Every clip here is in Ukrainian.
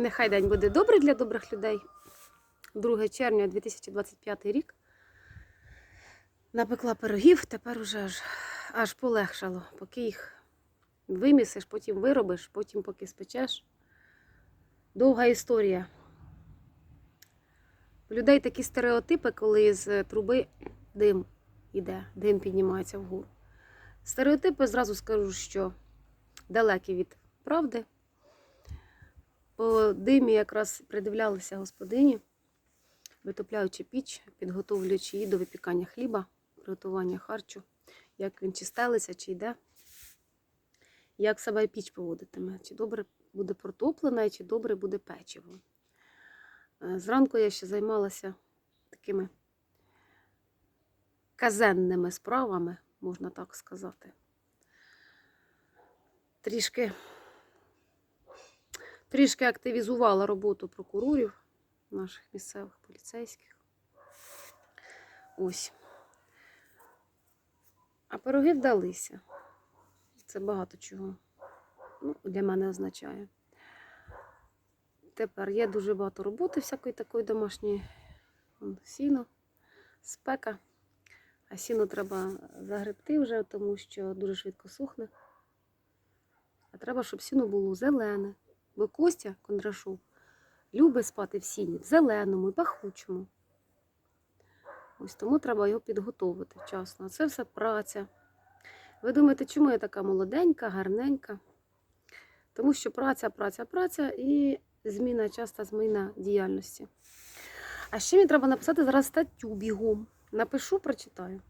Нехай день буде добрий для добрих людей. 2 червня 2025 рік. Напекла пирогів, тепер уже аж, аж полегшало. Поки їх вимісиш, потім виробиш, потім поки спечеш. Довга історія. У людей такі стереотипи, коли з труби дим іде, дим піднімається вгору. Стереотипи зразу скажу, що далекі від правди. По димі якраз придивлялися господині, витопляючи піч, підготовлюючи її до випікання хліба, приготування харчу, як він чи стелиться, чи йде, як себе піч поводитиме, чи добре буде протоплена, чи добре буде печиво. Е, Зранку я ще займалася такими казенними справами, можна так сказати. Трішки трішки активізувала роботу прокурорів, наших місцевих поліцейських. Ось. А пироги вдалися. Це багато чого ну, для мене означає. Тепер є дуже багато роботи, всякої такої домашньої. Сіно, спека. А сіно треба загребти вже, тому що дуже швидко сухне. А треба, щоб сіно було зелене. Бо Костя Кондрашов любить спати в сіні, в зеленому і пахучому. Ось тому треба його підготовити вчасно. Це все праця. Ви думаєте, чому я така молоденька, гарненька? Тому що праця, праця, праця і зміна, часта зміна діяльності. А ще мені треба написати зараз статтю бігом. Напишу, прочитаю.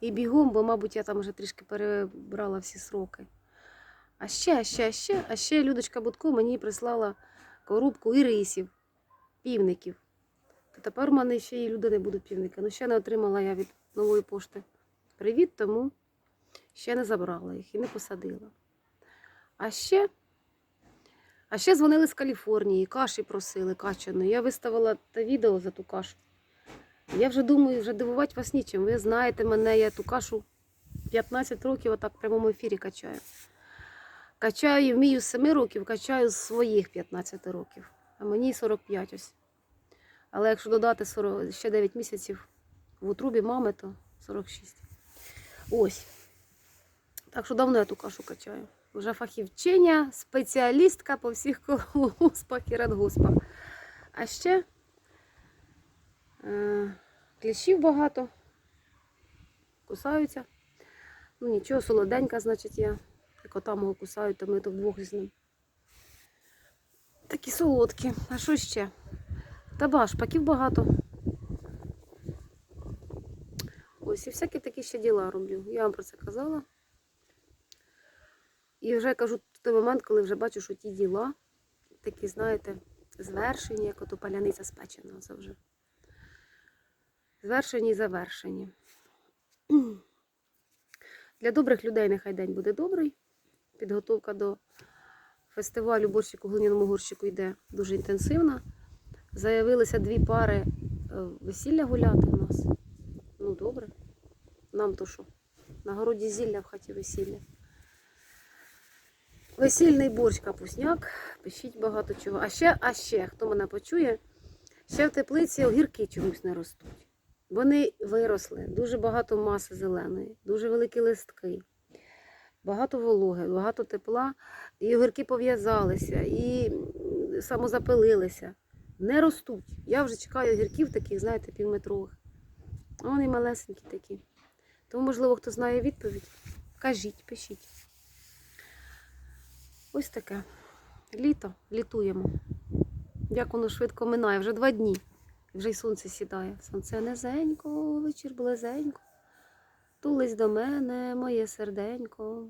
І бігом, бо, мабуть, я там вже трішки перебрала всі сроки. А ще, а ще, а ще, а ще Людочка Будко мені прислала коробку і рисів, півників. То тепер у мене ще і люди не будуть півники. Ну, ще не отримала я від нової пошти привіт, тому ще не забрала їх і не посадила. А ще, а ще дзвонили з Каліфорнії, каші просили качаної. Я виставила те відео за ту кашу. Я вже думаю, вже дивувати вас нічим. Ви знаєте мене, я ту кашу 15 років отак в прямому ефірі качаю. Качаю вмію з 7 років, качаю з своїх 15 років. А мені 45 ось. Але якщо додати 40, ще 9 місяців в утрубі мами, то 46. Ось. Так що давно я ту кашу качаю. Вже фахівчиня, спеціалістка по всіх колгоспах і радгоспах. А ще е, кліщів багато. Кусаються. Ну нічого, солоденька, значить, я. Кота мого кусають, то ми то вдвох з ним. Такі солодкі. А що ще? Та ба, шпаків багато. Ось і всякі такі ще діла роблю. Я вам про це казала. І вже кажу той момент, коли вже бачу, що ті діла, такі, знаєте, звершені, як ото паляниця спечена. Вже. Звершені і завершені. Для добрих людей нехай день буде добрий. Підготовка до фестивалю борщику глиняному горщику йде дуже інтенсивна. Заявилися дві пари е, весілля гуляти у нас. Ну, добре. Нам то що? На городі зілля в хаті весілля. Весільний борщ капусняк, пишіть багато чого. А ще, а ще, хто мене почує, ще в теплиці огірки чомусь не ростуть. Вони виросли, дуже багато маси зеленої, дуже великі листки, багато вологи, багато тепла, і огірки пов'язалися, і самозапилилися. Не ростуть. Я вже чекаю огірків таких, знаєте, півметрових. А вони малесенькі такі. Тому, можливо, хто знає відповідь, кажіть, пишіть. Ось таке. Літо, літуємо. Як воно швидко минає, вже два дні. Вже й сонце сідає. Сонце низенько, вечір близенько. Тулись до мене, моє серденько.